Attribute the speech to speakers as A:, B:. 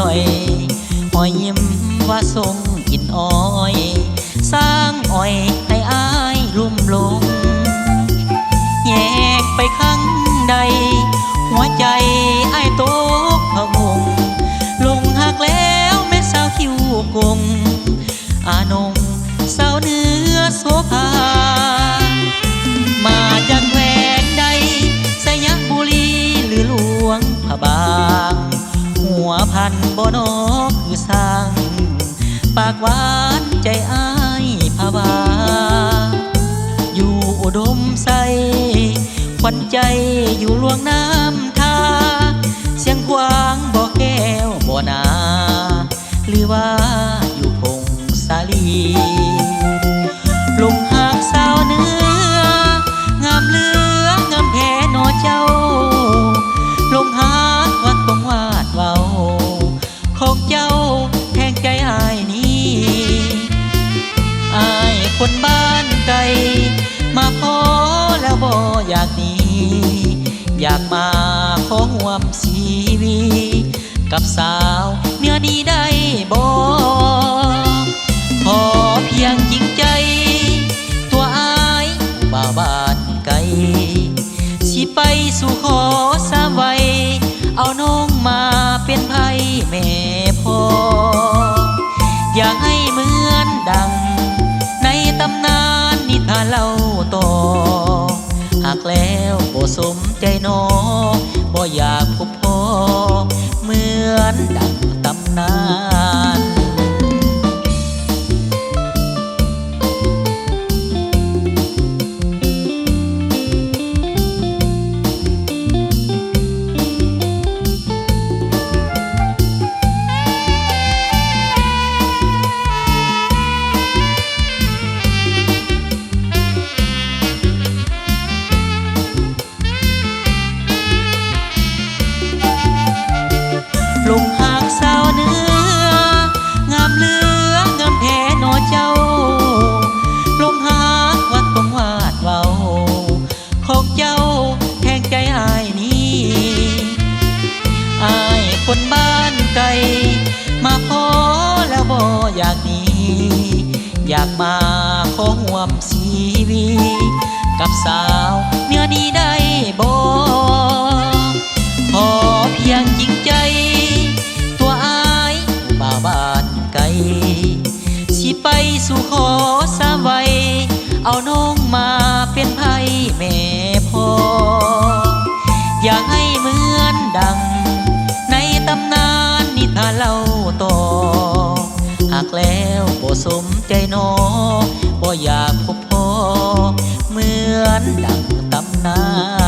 A: ลอยหอยยิ้มว่าทรงกินอ้อย สร้างอ้อยให้อายลุ่มหลง แยกไปข้างใด หัวใจไอ้ายตกพะวงลงหักแล้วแม่สาวคิวกง อานงสาวเนื้อ บ่นอคือสร้าง ปากหวานใจอ้ายภาวา อยู่อุดมใสควันใจอยู่ลวงน้ำทา เสียงกวางบ่แก้วบ่นา หรือว่าอยู่พงสาลี คนบ้านไกล มาพอแล้วบ่อยากหนีอยากมาขอห่วมชีวีกับสาวเนื้อดีได้บ่ขอเพียงจริงใจ ตัวอายบ่าบ้านไกล สิไปสู่ขอสามไวเอาน้องมาเป็นไพ่แม่พ่ออย่าให้เหมือนดังำนานนิทานเล่าต่อ หากแล้วบ่สมใจหนอบ่อยากพบพ่อเหมือนดังตำนาน อยากหนีอยากมาขอห่วมชีวีกับสาวเนื้อดีได้บ่ขอเพียงจริงใจ ตัวอายบ่าบ้านไกล สิไปสู่ขอสามไวเอาน้องมาเป็นไพ่แม่พ่ออย่าให้เหมือนดัง ในตำนานนิทานเล่าากแล้วบ่สมใจนอบ่อยากพบพอเหมือนดังตำนาน